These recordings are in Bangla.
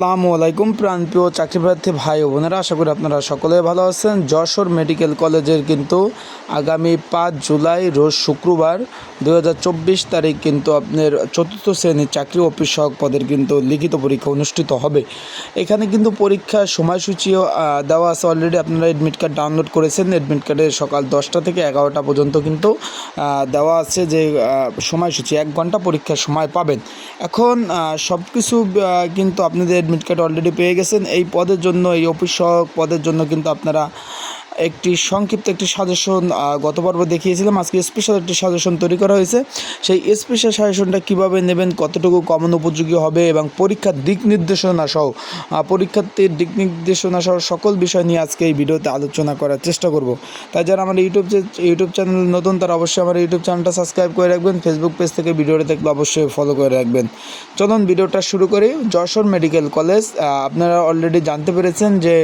আসসালামু আলাইকুম প্রাণপ্রিয় চাকরি প্রার্থী ভাই বোনেরা, আশা করি আপনারা সকলে ভালো আছেন। যশোর মেডিকেল কলেজের কিন্তু আগামী পাঁচ জুলাই, রোজ শুক্রবার দু হাজার চব্বিশ তারিখ কিন্তু আপনার চতুর্থ শ্রেণির চাকরি অফিস সহক পদের কিন্তু লিখিত পরীক্ষা অনুষ্ঠিত হবে। এখানে কিন্তু পরীক্ষার সময়সূচিও দেওয়া আছে অলরেডি আপনারা এডমিট কার্ড ডাউনলোড করেছেন। এডমিট কার্ডে সকাল দশটা থেকে এগারোটা পর্যন্ত কিন্তু দেওয়া আছে যে সময়সূচি, এক ঘণ্টা পরীক্ষার সময় পাবেন। এখন সব কিছু কিন্তু আপনাদের অ্যাডমিট কার্ড অলরেডি পেয়ে গেছেন। এই পদের জন্য, এই অফিস সহায়ক পদের জন্য কিন্তু আপনারা একটি সংক্ষিপ্ত একটি সাজেশন গত পর্ব দেখিয়েছিলাম। আজকে স্পেশাল একটি সাজেশন তৈরি করা হয়েছে। সেই স্পেশাল সাজেশনটা কীভাবে নেবেন, কতটুকু কমন উপযোগী হবে এবং পরীক্ষার দিক নির্দেশনা সহ পরীক্ষার্থীর দিক নির্দেশনা সহ সকল বিষয় নিয়ে আজকে এই ভিডিওতে আলোচনা করার চেষ্টা করব। তাই যারা আমার ইউটিউব ইউটিউব চ্যানেল নতুন, তারা অবশ্যই আমার ইউটিউব চ্যানেলটা সাবস্ক্রাইব করে রাখবেন। ফেসবুক পেজ থেকে ভিডিওটা দেখলে অবশ্যই ফলো করে রাখবেন। চলুন ভিডিওটা শুরু করি। যশোর মেডিকেল কলেজ আপনারা অলরেডি জানতে পেরেছেন যে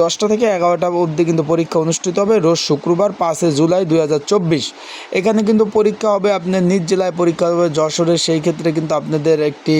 দশটা থেকে এগারোটা অবধি কিন্তু পরীক্ষা অনুষ্ঠিত হবে রোজ শুক্রবার পাঁচই জুলাই দুই হাজার চব্বিশ। এখানে কিন্তু পরীক্ষা হবে আপনার নিজ জেলায় পরীক্ষা হবে যশোরের সেই ক্ষেত্রে কিন্তু আপনাদের একটি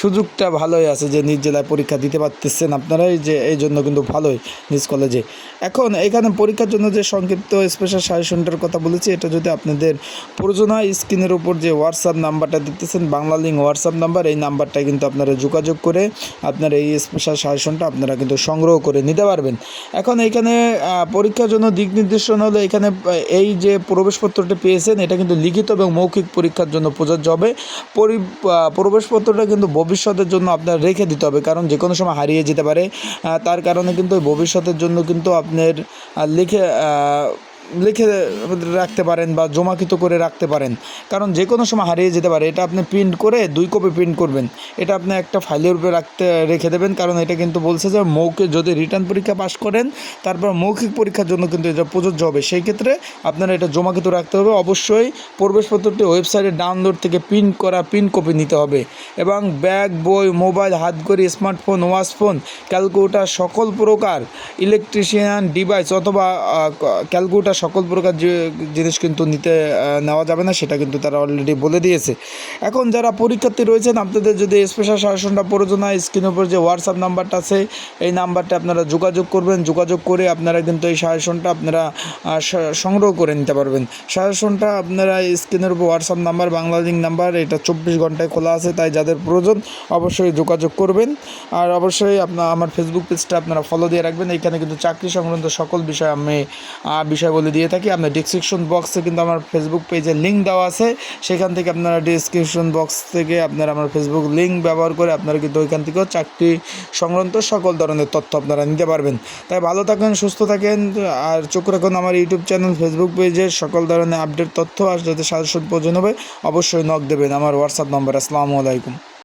সুযোগটা ভালোই আছে যে নিজ জেলায় পরীক্ষা দিতে পারতেছেন আপনারাই যে, এই জন্য কিন্তু ভালোই নিজ কলেজে। এখন এখানে পরীক্ষার জন্য যে সংক্ষিপ্ত স্পেশাল সাজেশনটার কথা বলেছি, এটা যদি আপনাদের প্রয়োজন হয়, স্ক্রিনের উপর যে হোয়াটসঅ্যাপ নাম্বারটা দিতেছেন বাংলা লিঙ্ক হোয়াটসঅ্যাপ নাম্বার এই নাম্বারটায় কিন্তু আপনারা যোগাযোগ করে আপনার এই স্পেশাল সাজেশনটা আপনারা কিন্তু সংগ্রহ করে নিতে পারবেন। এখন এইখানে আহ, পরীক্ষার জন্য দিক নির্দেশনা হলো এখানে এই যে প্রবেশপত্রটা পেয়েছেন এটা কিন্তু লিখিত এবং মৌখিক পরীক্ষার জন্য প্রযোজ্য হবে। পরি প্রবেশপত্রটা কিন্তু ভবিষ্যতের জন্য আপনার রেখে দিতে হবে কারণ যে কোনো সময় হারিয়ে যেতে পারে। তার কারণে কিন্তু ভবিষ্যতের জন্য কিন্তু আপনার লিখে লিখে রাখতে পারেন বা জমাকৃত করে রাখতে পারেন। কারণ যে কোনো সময় হারিয়ে যেতে পারে। এটা আপনি প্রিন্ট করে দুই কপি প্রিন্ট করবেন। এটা আপনি একটা ফাইলের উপরে রাখতে, রেখে দেবেন। কারণ এটা কিন্তু বলছে যে মৌখিক যদি রিটার্ন পরীক্ষা পাস করেন, তারপর মৌখিক পরীক্ষার জন্য কিন্তু এটা প্রযোজ্য হবে। সেই ক্ষেত্রে আপনারা এটা জমাকৃত রাখতে হবে। অবশ্যই প্রবেশপত্রটি ওয়েবসাইটে ডাউনলোড থেকে প্রিন্ট করা প্রিন্ট কপি নিতে হবে। এবং ব্যাগ, বই, মোবাইল, হাতঘড়ি, স্মার্টফোন ওয়াচ ফোন ক্যালকুলেটার সকল প্রকার ইলেকট্রিশিয়ান ডিভাইস অথবা ক্যালকুলেটার সকল প্রকার যে জিনিস কিন্তু নিতে নেওয়া যাবে না, সেটা কিন্তু তারা অলরেডি বলে দিয়েছে। এখন যারা পরীক্ষার্থী রয়েছেন, আপনাদের যদি স্পেশাল শাসনটা প্রয়োজন হয় স্ক্রিনের উপর যে হোয়াটসঅ্যাপ নাম্বারটা আছে, এই নাম্বারটা আপনারা যোগাযোগ করবেন। যোগাযোগ করে আপনারা কিন্তু এই শাসনটা আপনারা সংগ্রহ করে নিতে পারবেন। শাসনটা আপনারা স্ক্রিনের উপর WhatsApp number Bangla link number এটা চব্বিশ ঘন্টায় খোলা আছে, তাই যাদের প্রয়োজন অবশ্যই যোগাযোগ করবেন। আর অবশ্যই আপনার আমার ফেসবুক পেজটা আপনারা ফলো দিয়ে রাখবেন। এখানে কিন্তু চাকরি সংক্রান্ত সকল বিষয় আমি আহ, বিষয় বলে দিয়ে থাকি। আপনার ডিসক্রিপশন বক্সে কিন্তু আমার ফেসবুক পেজে লিঙ্ক দেওয়া আছে। সেখান থেকে আপনারা ডিসক্রিপশন বক্স থেকে আপনারা আমার ফেসবুক লিঙ্ক ব্যবহার করে আপনারা কিন্তু ওইখান থেকেও চাকরি সংক্রান্ত সকল ধরনের তথ্য আপনারা নিতে পারবেন। তাই ভালো থাকেন সুস্থ থাকেন আর চোখ রাখুন আমার ইউটিউব চ্যানেল ফেসবুক পেজের সকল ধরনের আপডেট তথ্য আর যাতে সাজেশন প্রয়োজন হবে অবশ্যই নক দেবেন। আমার হোয়াটসঅ্যাপ নম্বর আসসালামু আলাইকুম।